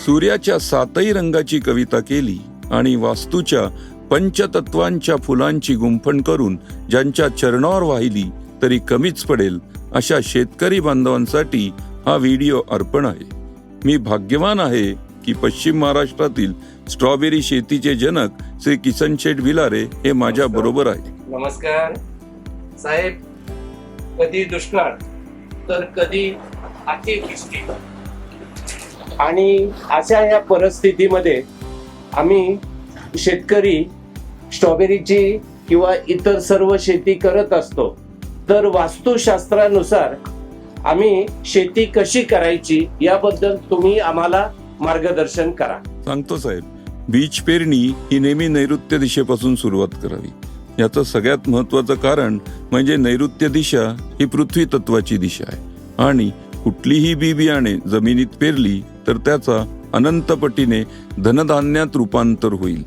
सूर्याच्या सातही रंगाची कविता केली आणि वास्तूच्या पंचतत्वांच्या फुलांची गुंफण करून ज्यांच्या चरणावर वाहिली तरी कमीच पडेल अशा शेतकरी बांधवांसाठी हा व्हिडिओ अर्पण आहे. मी भाग्यवान आहे की पश्चिम महाराष्ट्रातील स्ट्रॉबेरी शेतीचे जनक श्री किसन शेठ विलारे हे माझ्या बरोबर आहे नमस्कार. साहेब कधी दुष्काळ? तर कधी अतिवृष्टी? आणि अशा या परिस्थितीमध्ये आम्ही शेतकरी स्ट्रॉबेरीची किंवा इतर सर्व शेती करत असतो. तर वास्तुशास्त्रानुसार आम्ही शेती कशी करायची याबद्दल तुम्ही आम्हाला मार्गदर्शन करा. सांगतो साहेब बीज पेरणी ही नेहमी नैऋत्य दिशेपासून सुरुवात करावी. याचं सगळ्यात महत्वाचं कारण म्हणजे नैऋत्य दिशा ही पृथ्वी तत्वाची दिशा आहे. आणि कुठलीही बी बियाणे जमिनीत पेरली तर त्याचा अनंतपटीने धनधान्यात रूपांतर होईल.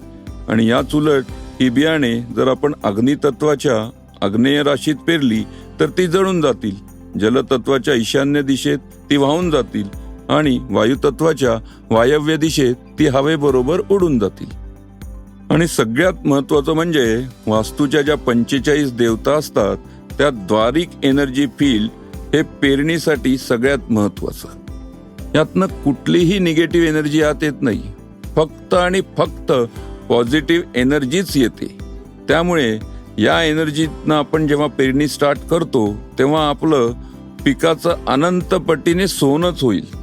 आणि याच उलट ही बियाणे जर आपण अग्नितत्वाच्या आग्नेय राशीत पेरली तर ती जळून जातील. जलतत्वाच्या ईशान्य दिशेत ती वाहून जातील आणि वायुतत्वाच्या वायव्य दिशेत ती हवेबरोबर उडून जातील. आणि सगळ्यात महत्वाचं म्हणजे वास्तूच्या ज्या पंचेचाळीस देवता असतात त्या द्वारिक एनर्जी फील्ड हे पेरणीसाठी सगळ्यात महत्वाचं यातनं कुठलीही निगेटिव्ह एनर्जी आत येत नाही. फक्त आणि फक्त पॉझिटिव्ह एनर्जीच येते. त्यामुळे या एनर्जीतनं आपण जेव्हा पेरणी स्टार्ट करतो तेव्हा आपलं पिकाचं अनंतपटीने सोनंच सोनच होईल.